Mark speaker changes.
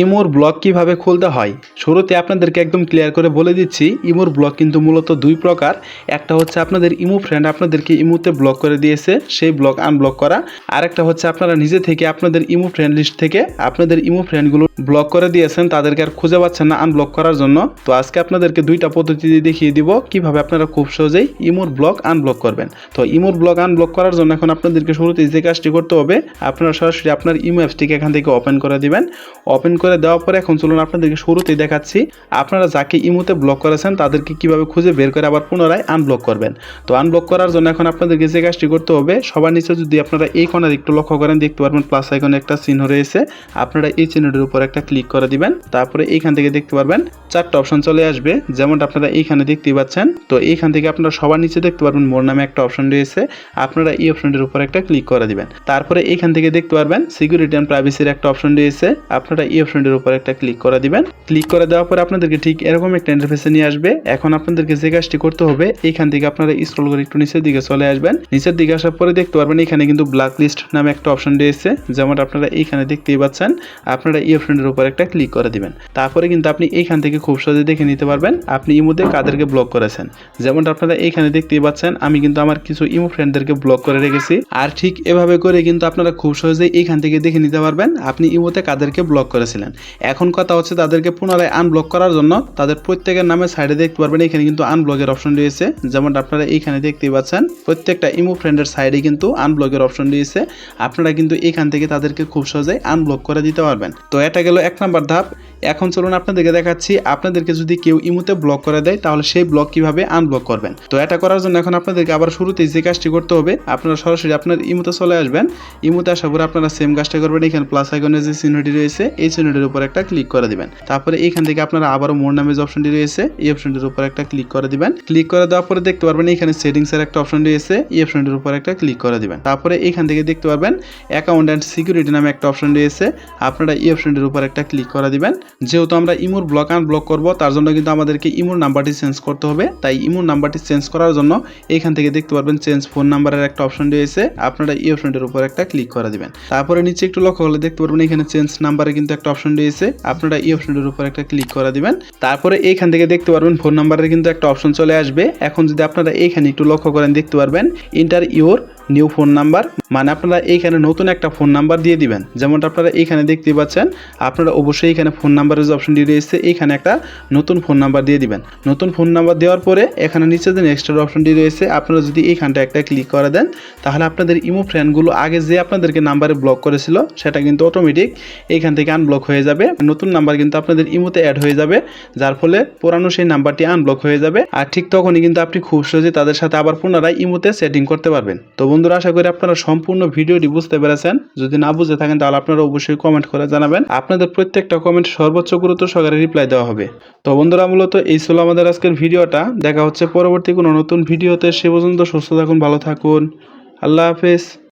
Speaker 1: ইমোর block কীভাবে খুলতে হয়? শুরুতে আপনাদেরকে একদম ক্লিয়ার করে বলে দিচ্ছি, ইমোর ব্লক কিন্তু মূলত দুই প্রকার। একটা হচ্ছে আপনাদের ইমো ফ্রেন্ড আপনাদেরকে ইমোতে ব্লক করে দিয়েছে, সেই ব্লগ আনব্লক করা। আর একটা হচ্ছে আপনারা নিজে থেকে আপনাদের ইমো ফ্রেন্ড লিস্ট থেকে আপনাদের ইমো ফ্রেন্ডগুলো ব্লক করে দিয়েছেন, তাদেরকে আর খুঁজে পাচ্ছেন না আনব্লক করার জন্য। তো আজকে আপনাদেরকে দুইটা পদ্ধতি দেখিয়ে দিব কীভাবে আপনারা খুব সহজেই ইমোর ব্লক আনব্লক করবেন। তো ইমোর ব্লক আনব্লক করার জন্য এখন আপনাদেরকে শুরুতে যে কাজটি করতে হবে, আপনারা সরাসরি আপনার ইমো অ্যাপসটিকে এখান থেকে ওপেন করে দিবেন। ওপেন করে দেওয়ার পরে এখন চলুন আপনাদেরকে শুরুতেই দেখাচ্ছি, আপনারা যাকে ইমোতে ব্লক করেছেন, তাদেরকে কীভাবে খুঁজে বের করে আবার পুনরায় আনব্লক করবেন। তো আনব্লক করার জন্য এখন আপনাদেরকে যে কাজটি করতে হবে, সবার নিচে যদি আপনারা এই কোণার একটু লক্ষ্য করেন, দেখতে পারবেন প্লাস আইকনে একটা চিহ্ন রয়েছে। আপনারা এই চিহ্নটির উপর একটা ক্লিক করে দিবেন, তারপরে এইখান থেকে দেখতে পারবেন চারটা অপশন চলে আসবে, যেমনটা আপনারা এইখানে দেখতেই পাচ্ছেন। তো এইখান থেকে আপনারা সবার নিচে দেখতে পারবেন মোর নামে একটা অপশন রয়েছে, আপনারা এই অপশনটির উপর একটা ক্লিক করে দিবেন। তারপরে এইখান থেকে দেখতে পারবেন সিকিউরিটি অ্যান্ড প্রাইভেসির একটা অপশন রয়েছে, আপনারা এই অপশনটির উপর একটা ক্লিক করে দিবেন। ক্লিক করে দেওয়ার পরে আপনাদেরকে ঠিক এরকম একটা ইন্টারফেসে নিয়ে আসবে। এখন আপনাদেরকে যে কাজটি করতে হবে এইখান থেকে আপনারা স্ক্রল করে একটু নিচের দিকে চলে আসবেন। নিচের দিকে আসার পরে দেখতে পারবেন এখানে কিন্তু ব্ল্যাক লিস্ট নামে একটা অপশন রয়েছে যেমন আপনারা এইখানে দেখতেই পাচ্ছেন। আপনারা এই অপশনটির উপর একটা ক্লিক করে দিবেন। তারপরে কিন্তু আপনি এইখান থেকে খুব সহজে দেখে নিতে পারবেন, আপনি ইমোতে কাদেরকে ব্লক করেছেন। যেমনটা আপনারা এইখানে দেখতেই পাচ্ছেন, আমি কিন্তু আমার কিছু ইমো ফ্রেন্ডদেরকে ব্লক করে রেখেছি। আর ঠিক এভাবে করে কিন্তু আপনারা খুব সহজেই এইখান থেকে দেখে নিতে পারবেন, আপনি ইমোতে কাদেরকে ব্লক করেছিলেন। এখন কথা হচ্ছে তাদেরকে পুনরায় আনব্লক করার জন্য তাদের প্রত্যেকের নামে সাইডে দেখতে পারবেন, এখানে কিন্তু আনব্লকের অপশন রয়েছে। যেমন আপনারা এইখানে দেখতেই পাচ্ছেন, প্রত্যেকটা ইমো ফ্রেন্ডের সাইডে কিন্তু আনব্লকের অপশন রয়েছে। আপনারা কিন্তু এখান থেকে তাদেরকে খুব সহজেই আনব্লক করে দিতে পারবেন। তো এটা গেল এক নাম্বার ধাপ। এখন চলুন আপনাদেরকে দেখাচ্ছি, আপনাদেরকে যদি কেউ ইমোতে ব্লক করে দেয়, তাহলে সেই ব্লক কীভাবে আনব্লক করবেন? তো এটা করার জন্য এখন আপনাদেরকে আবার শুরুতেই যে কাজটি করতে হবে, আপনারা সরাসরি আপনার ইমোতে চলে আসবেন। ইমোতে আসার পরে আপনারা সেম কাজটা করবেন, এখানে প্লাস আইকনের যে চিহ্নটি রয়েছে, এই চিহ্নটির উপর একটা ক্লিক করে দিবেন। তারপরে এখান থেকে আপনারা আবারও মোর নামে যে অপশনটি রয়েছে, এই অপশনটির উপর একটা ক্লিক করে দিবেন। ক্লিক করে দেওয়ার পরে দেখতে পারবেন এখানে সেটিংস এর একটা অপশন রয়েছে, এই অপশনটির উপর একটা ক্লিক করে দিবেন। তারপরে এখান থেকে দেখতে পারবেন অ্যাকাউন্ট অ্যান্ড সিকিউরিটি নামে একটা অপশন রয়েছে। আপনারা এই অপশনটির উপর একটা ক্লিক করে দিবেন। যেহেতু আমরা ইমোর ব্লক আনব্লক করব, তার জন্য কিন্তু আমাদেরকে ইমোর নাম্বারটি চেঞ্জ করতে হবে। তাই ইমোর নাম্বারটি চেঞ্জ করার জন্য এখান থেকে দেখতে পারবেন চেঞ্জ ফোন নাম্বারের একটা অপশন রয়েছে। আপনারা এই অপশনটির উপর একটা ক্লিক করে দিবেন। তারপরে নিচে একটু লক্ষ্য করলে দেখতে পারবেন এখানে চেঞ্জ নাম্বারে কিন্তু একটা অপশন রয়েছে। আপনারা এই অপশনটির উপর একটা ক্লিক করে দিবেন। তারপরে এইখান থেকে দেখতে পারবেন ফোন নাম্বারের কিন্তু একটা অপশন চলে আসবে। এখন যদি আপনারা এইখানে একটু লক্ষ্য করেন, দেখতে পারবেন enter your new phone number মানে আপনারা এইখানে নতুন একটা ফোন নাম্বার দিয়ে দিবেন। যেমনটা আপনারা এইখানে দেখতে পাচ্ছেন, আপনারা অবশ্যই এখানে ফোন নাম্বারের যে অপশনটি রয়েছে, এইখানে একটা নতুন ফোন নাম্বার দিয়ে দিবেন। নতুন ফোন নাম্বার দেওয়ার পরে এখানে নিচে যে নেক্সটের অপশনটি রয়েছে, আপনারা যদি এইখানটা একটা ক্লিক করে দেন, তাহলে আপনাদের ইমো ফ্রেন্ডগুলো আগে যে আপনাদেরকে নাম্বারে ব্লক করেছিল, সেটা কিন্তু অটোমেটিক এইখান থেকে আনব্লক হয়ে যাবে। নতুন নাম্বার কিন্তু আপনাদের ইমোতে অ্যাড হয়ে যাবে, যার ফলে পুরানো সেই নাম্বারটি আনব্লক হয়ে যাবে। আর ঠিক তখনই কিন্তু আপনি খুব সহজে তাদের সাথে আবার পুনরায় ইমোতে সেটিং করতে পারবেন। তো বন্ধুরা, আশা করি আপনারা সম্পূর্ণ ভিডিওটি বুঝতে পেরেছেন। যদি না বুঝে থাকেন, তাহলে আপনারা অবশ্যই কমেন্ট করে জানাবেন। আপনাদের প্রত্যেকটা কমেন্ট সর্বোচ্চ গুরুত্ব সহকারে রিপ্লাই দেওয়া হবে। তো বন্ধুরা, মূলত এই ছিল আমাদের আজকের ভিডিওটা। দেখা হচ্ছে পরবর্তী কোনো নতুন ভিডিওতে। সে পর্যন্ত সুস্থ থাকুন, ভালো থাকুন। আল্লাহ হাফেজ।